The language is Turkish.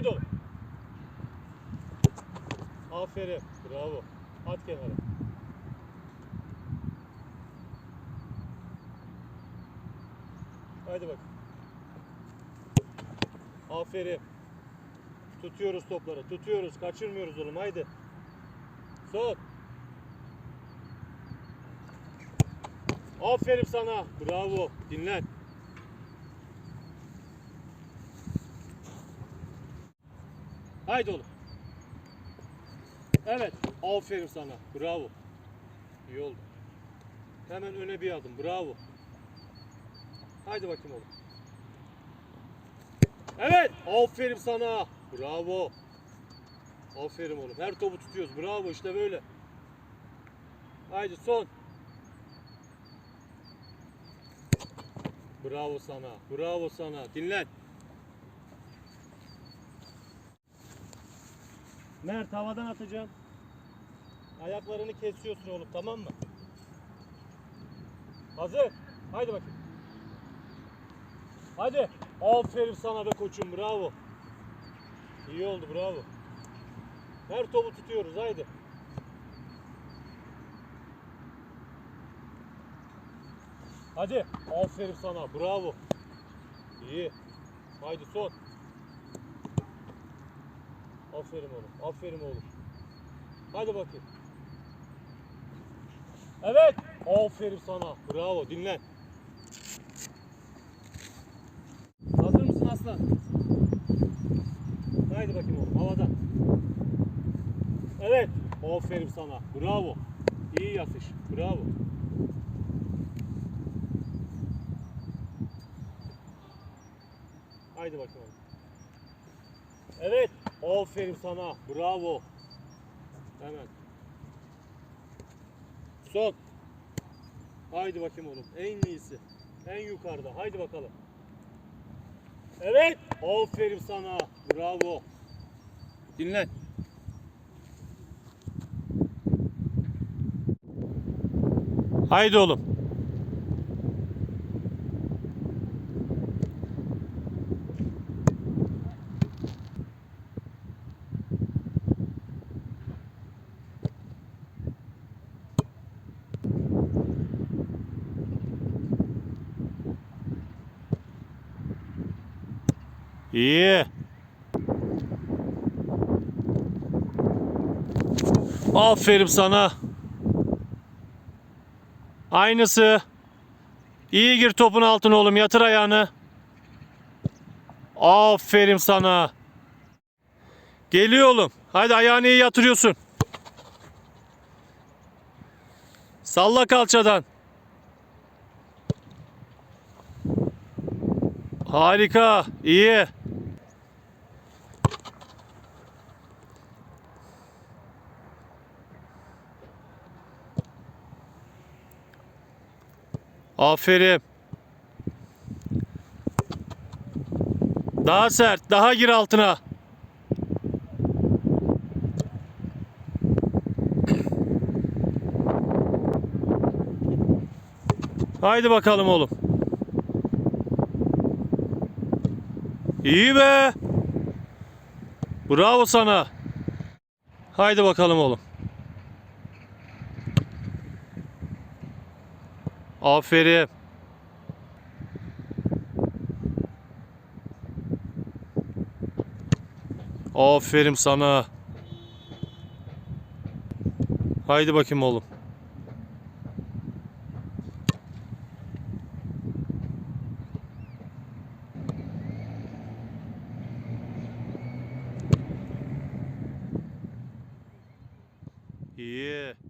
Haydi oğlum. Aferin. Bravo. At kenara. Haydi bak. Aferin. Tutuyoruz topları. Tutuyoruz. Kaçırmıyoruz oğlum. Haydi. Son. Aferin sana. Bravo. Dinlen. Haydi oğlum. Evet. Aferin sana. Bravo. İyi oldu. Hemen öne bir adım. Bravo. Haydi bakayım oğlum. Evet. Aferin sana. Bravo. Aferin oğlum. Her topu tutuyoruz. Bravo işte böyle. Haydi son. Bravo sana. Bravo sana. Dinlen. Mert havadan atacağım. Ayaklarını kesiyorsun oğlum tamam mı? Hazır. Haydi bakayım. Hadi. Aferin sana be koçum bravo. İyi oldu bravo. Her topu tutuyoruz haydi. Hadi. Aferin sana bravo. İyi. Haydi son. Aferin oğlum. Aferin oğlum. Hadi bakayım. Evet. Aferin sana. Bravo. Dinlen. Hazır mısın aslan? Haydi bakayım oğlum. Havadan. Evet. Aferin sana. Bravo. İyi yatış. Bravo. Haydi bakalım. Evet. Aferin sana. Bravo. Hemen. Son. Haydi bakayım oğlum. En iyisi. En yukarıda. Haydi bakalım. Evet. Aferin sana. Bravo. Dinlen. Haydi oğlum. İyi. Aferin sana. Aynısı. İyi gir topun altına oğlum. Yatır ayağını. Aferin sana. Geliyor oğlum. Hadi ayağını iyi yatırıyorsun. Salla kalçadan. Harika. iyi. Aferin. Daha sert, daha gir altına. Haydi bakalım oğlum. İyi be. Bravo sana. Haydi bakalım oğlum. Aferin. Aferin sana. Haydi bakayım oğlum. İyi.